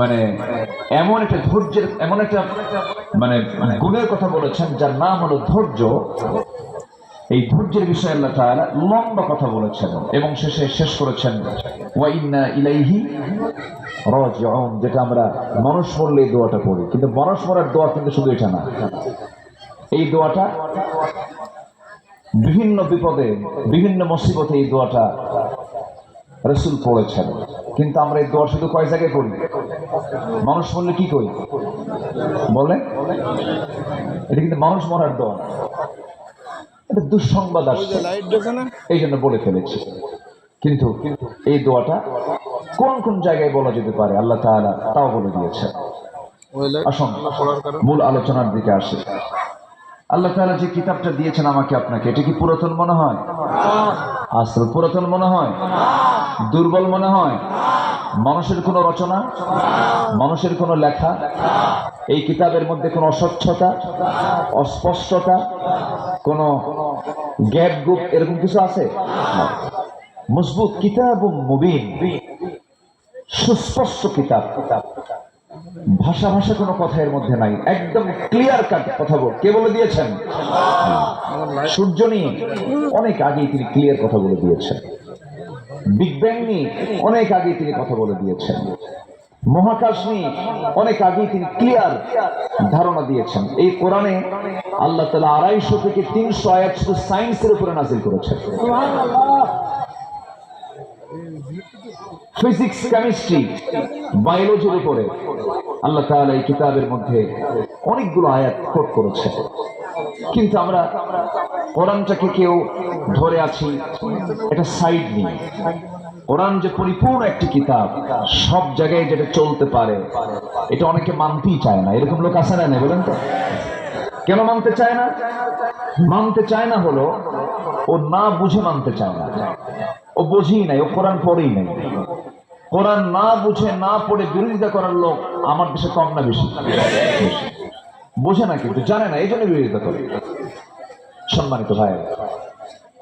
মানে এমন একটা ধৈর্যের, এমন একটা মানে গুণের কথা বলেছেন যার নাম হলো ধৈর্য। এই ধৈর্যের বিষয়ে আল্লাহ তাআলা লম্বা কথা বলেছেন এবং শেষে শেষ করেছেন, ওয়া ইন্না ইলাইহি রাজিউন যেটা আমরা মানুষ মরলে দোয়াটা পড়ি। কিন্তু মানুষ মরার দোয়া কিন্তু শুধু এটা না। এই দোয়াটা বিভিন্ন বিপদে, বিভিন্ন মুসিবতে এই দোয়াটা রসুল পড়েছেন। কিন্তু আমরা এই দোয়া শুধু কয় জায়গায় পড়ি? মানুষ মরলে কি করি? বলে এটা কিন্তু মানুষ মরার দোয়া। এটা দুঃসংবাদ আসছে। এই জন্য বলে ফেলেছি। কিন্তু এই দোয়াটা কোন কোন জায়গায় বলা যেতে পারে? আল্লাহ তাআলা তাও বলে দিয়েছে আসুন। মূল আলোচনার দিকে আসে। আল্লাহ তাআলা যে কিতাবটা দিয়েছেন আমাকে আপনাকে এটা কি পুরাতন মনে হয়? আসল পুরাতন মনে হয়? দুর্বল মনে হয়? মানুষের কোনো রচনা? মানুষের কোনো লেখা? এই কিতাবের মধ্যে কোনো অস্বচ্ছতা? অস্পষ্টতা? কোনো গ্যাপ গুপ এরকম কিছু আছে? মজবুত কিতাব মুবিন। সুস্পষ্ট কিতাব। ভাষা ভাষা কোনো কথা এর মধ্যে নাই। একদম ক্লিয়ার কাট কথা বল। কে বলে দিয়েছেন? সূর্য নিয়ে অনেক আগেই তিনি ক্লিয়ার কথা বলে দিয়েছেন। বিগ ব্যাং নিয়ে অনেক আগে তিনি কথা বলে দিয়েছেন। মহাকাশ নিয়ে অনেক আগেই তিনি ক্লিয়ার ধারণা দিয়েছেন। এই কোরআনে আল্লাহ তালা আড়াইশো থেকে তিনশো আয়াত শুধু সায়েন্সের উপরে নাজিল করেছেন। ফিজিক্স কেমিস্ট্রি বায়োলজির উপরে আল্লাহ তাআলা এই কিতাবের মধ্যে অনেকগুলো আয়াত কোট করেছে কিন্তু আমরা কোরআনটাকে কেউ ধরে আছি, এটা সাইড নিয়ে। কোরআন যে পরিপূর্ণ একটি কিতাব, সব জায়গায় যেটা চলতে পারে, এটা অনেকে মানতেই চায় না। এরকম লোক আছে না বলেন তো? কেন মানতে চায় না? মানতে চায় না হলো, ও না বুঝে মানতে চায় না। ও বুঝেই নাই, ও কোরআন পড়েই নাই। কোরআন না বুঝে, না পড়ে বিরোধিতা করার লোক আমার দেশে কম না বেশি। বোঝে না কিন্তু, জানে না, এই জন্য বিরোধিতা করে। সম্মানিত ভাই,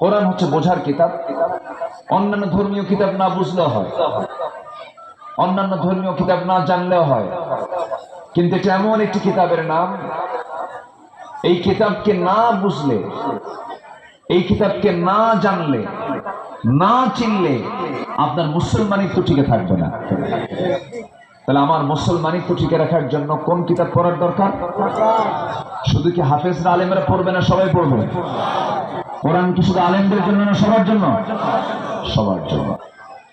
কোরআন হচ্ছে বোঝার কিতাব। অন্যান্য ধর্মীয় কিতাব না বুঝলেও হয়। অন্যান্য ধর্মীয় কিতাব না জানলেও হয়। কিন্তু এটা এমন একটি কিতাবের নাম। এই কিতাবকে না বুঝলে, এই কিতাবকে না জানলে, না চিনলে আপনার মুসলমানিত্ব টিকে থাকবে না। তাহলে আমার মুসলমানিত্ব টিকে রাখার জন্য কোন কিতাব পড়ার দরকার? শুধু কি হাফেজরা আলেমরা পড়বে না সবাই পড়বে? কোরআন কি শুধু আলেমদের জন্য না সবার জন্য? সবার জন্য।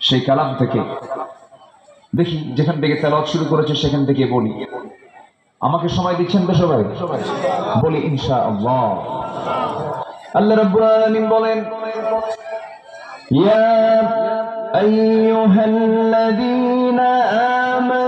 সেই কালাম থেকে দেখি, যেখান থেকে তেলাওয়াত শুরু করেছে সেখান থেকে বলি। আমাকে সময় দিচ্ছেন তো সবাই? বলি ইনশা আল্লাহ আল্লাহ রাব্বুল বলেন, ইয়া আইয়ুহাল্লাযীনা আমানু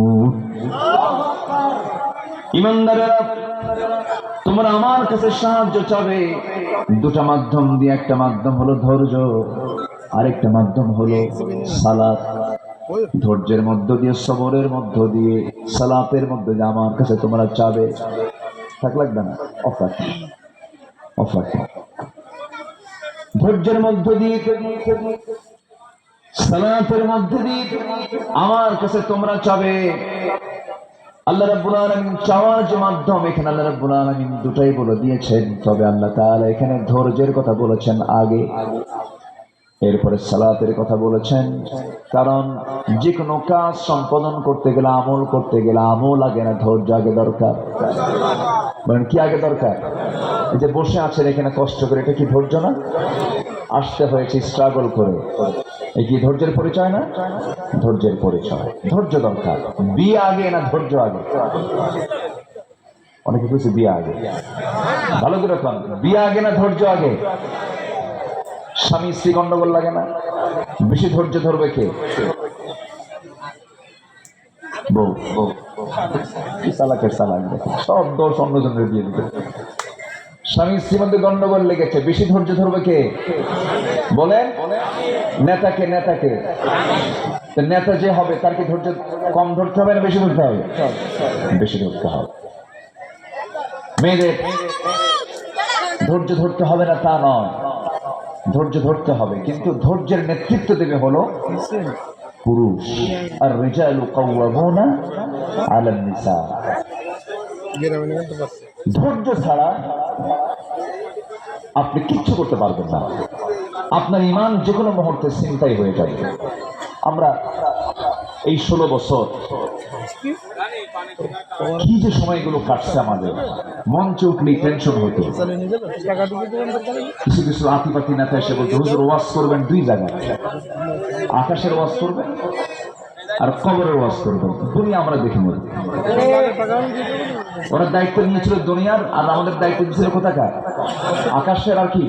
ইমানদারেরা, তোমরা আমার কাছে সাহায্য চাবে। দুটা মাধ্যম দিয়ে, একটা মাধ্যম হলো ধৈর্য, আরেকটা মাধ্যম হলো সালাত। ধৈর্যের মধ্য দিয়ে, সবরের মধ্য দিয়ে, সালাতের মধ্য দিয়ে আমার কাছে তোমরা চাবে। থাক লাগবে না অফার অফার ধৈর্যের মধ্য দিয়ে মধ্য দিয়ে আমার কাছে তোমরা চাবে। আল্লাহ রাব্বুল আলামিন চাওয়ার যে মাধ্যম এখানে আল্লাহ রাব্বুল আলামিন দুটাই বলে দিয়েছেন। তবে আল্লাহ তাআলা এখানে ধৈর্যের কথা বলেছেন আগে, এরপরে সালাতের কথা বলেছেন। কারণ যে কোনো কাজ সম্পাদন করতে গেলে, আমল করতে গেলে আমল আগে না, ধৈর্য আগে দরকার। বলেন, কি আগে দরকার? এই যে বসে আছেন এখানে কষ্ট করে, এটা কি ধৈর্য না? আসতে হয়েছে স্ট্রাগল করে। এই কি ধৈর্যের পরিচয় না? ধৈর্যের পরিচয়। ধৈর্য দরকার। বিয়ে আগে না ধৈর্য আগে? অনেকে বলছে বিয়ে আগে। ভালো করে কন। বিয়ে আগে না ধৈর্য আগে? স্বামী স্ত্রী গন্ডগোল লাগে না? বেশি ধৈর্য ধরবে কে? বউ। বউ। কি চালাকের চালাক দেখো। সব দোষ অন্যজনের দিয়ে দিবে। স্বামী স্ত্রীর মধ্যে গন্ডগোল লেগেছে। বেশি ধৈর্য ধরবে কে? বলেন। নেতাকে নেতাকে। নেতা যে হবে, তার কি ধৈর্য কম ধরতে হবে না বেশি ধরতে হবে? বেশি ধরতে হবে। মেয়েদের, ধৈর্য ধরতে হবে না তা নয়। ধৈর্য ধরতে হবে, কিন্তু ধৈর্যের নেতৃত্ব দেবে হলো পুরুষ। আর রিজালু কাওয়ামুনা আলান নিসা। ধৈর্য ছাড়া আপনি কিচ্ছু করতে পারবেন না। আপনার ইমান যে কোনো মুহূর্তে চিন্তাই হয়ে যাবে। আমরা এই ষোলো বছর কি যে সময়গুলো কাটছে আমাদের। মঞ্চে উঠলেই টেনশন হতো। কিছু কিছু আতিপাতি নেতা এসে বলতো, হুজুর ওয়াজ করবেন দুই জায়গায়। আকাশের ওয়াশ করবেন? আর কবরের ওয়াজ করব। দুনিয়া আমরা দেখে নেব। ওরা দায়িত্ব নিয়েছিল দুনিয়ার, আর আমাদের দায়িত্ব দিয়েছিল কোথাকার? আকাশের আর কি?